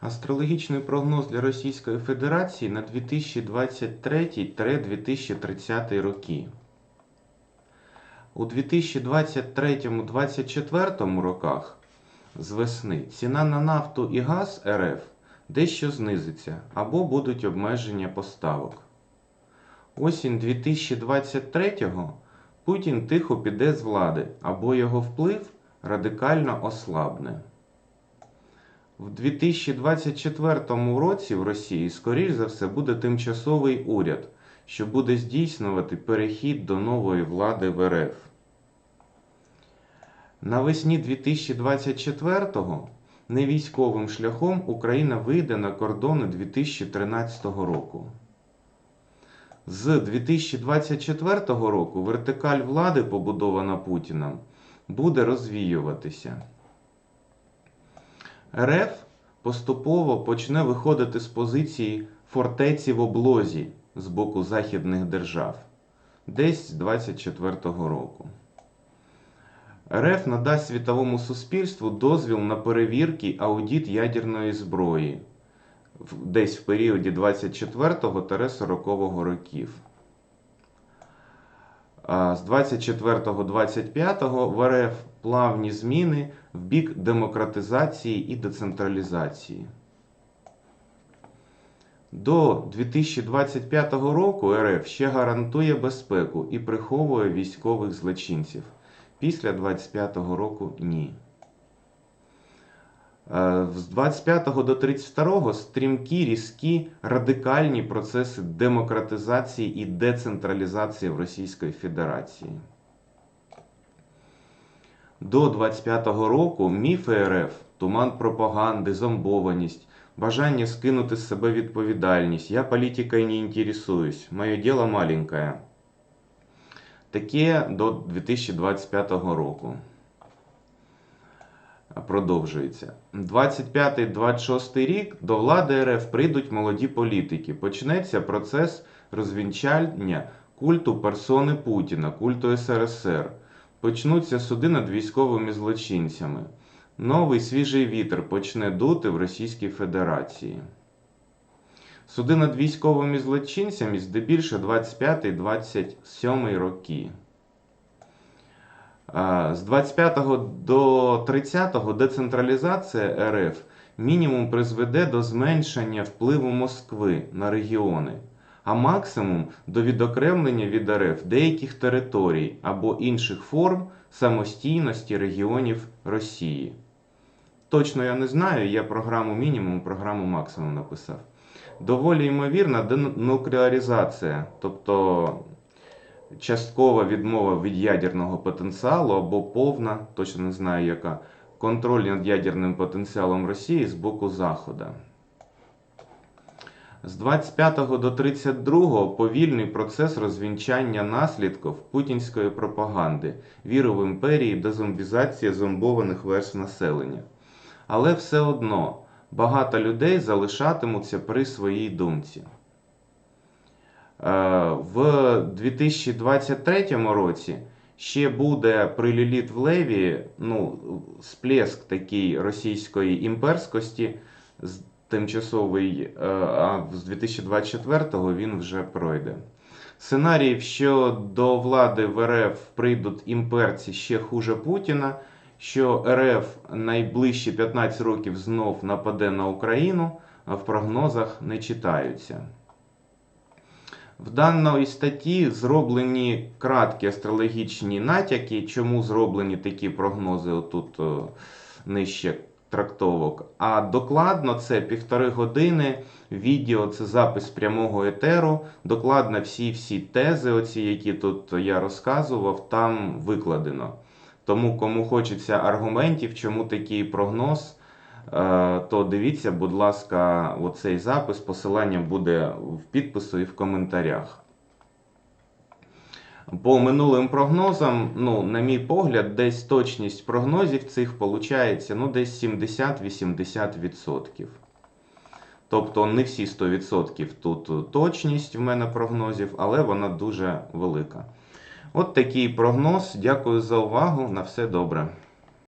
Астрологічний прогноз для Російської Федерації на 2023-2030 роки. У 2023-2024 роках з весни ціна на нафту і газ РФ дещо знизиться або будуть обмеження поставок. Осінь 2023-го Путін тихо піде з влади або його вплив радикально ослабне. В 2024 році в Росії, скоріш за все, буде тимчасовий уряд, що буде здійснювати перехід до нової влади в РФ. Навесні 2024-го невійськовим шляхом Україна вийде на кордони 2013 року. З 2024 року вертикаль влади, побудована Путіном, буде розвіюватися. РФ поступово почне виходити з позиції фортеці в облозі з боку західних держав десь з 2024 року. РФ надасть світовому суспільству дозвіл на перевірки аудіт ядерної зброї десь в періоді 24-40 років. З 24-25 в РФ плавні зміни в бік демократизації і децентралізації. До 2025 року РФ ще гарантує безпеку і приховує військових злочинців. Після 25 року ні. Е, З 25 до 32 стрімкі, різкі, радикальні процеси демократизації і децентралізації в Російської Федерації. До 25 року міфи РФ, туман пропаганди, зомбованість, бажання скинути з себе відповідальність. Я політикою не інтересуюсь, моє діло маленьке. Таке до 2025 року. Продовжується. 25-26 рік до влади РФ прийдуть молоді політики. Почнеться процес розвінчання культу персони Путіна, культу СРСР. Почнуться суди над військовими злочинцями. Новий свіжий вітер почне дути в Російській Федерації. Суди над військовими злочинцями здебільшого 25-27 роки. З 25 до 30 децентралізація РФ мінімум призведе до зменшення впливу Москви на регіони, а максимум до відокремлення від РФ деяких територій або інших форм самостійності регіонів Росії. Точно я не знаю, я програму мінімум, програму максимум написав. Доволі ймовірна денуклеаризація, тобто часткова відмова від ядерного потенціалу або повна, точно не знаю яка, контроль над ядерним потенціалом Росії з боку Заходу. З 25 до 32 повільний процес розвінчання наслідків путінської пропаганди, віри в імперії, дезомбізація зомбованих верст населення. Але все одно багато людей залишатимуться при своїй думці. Е, В 2023 році ще буде при Ліліт в Леві ну, сплеск такий російської імперськості з- тимчасовий, е, а з 2024-го він вже пройде. Сценаріїв, що до влади в РФ прийдуть імперці ще хуже Путіна, що РФ найближчі 15 років знов нападе на Україну, в прогнозах не читаються. В даної статті зроблені краткі астрологічні натяки, чому зроблені такі прогнози отут е, нижче трактовок. А докладно це півтори години. Відео це запис прямого етеру. Докладно всі-всі тези, оці, які тут я розказував, там викладено. Тому, кому хочеться аргументів, чому такий прогноз, то дивіться, будь ласка, оцей запис. Посилання буде в підпису і в коментарях. По минулим прогнозам, ну, на мій погляд, десь точність прогнозів цих виходить ну, десь 70-80%. Тобто не всі 100% тут точність в мене прогнозів, але вона дуже велика. От такий прогноз. Дякую за увагу. На все добре.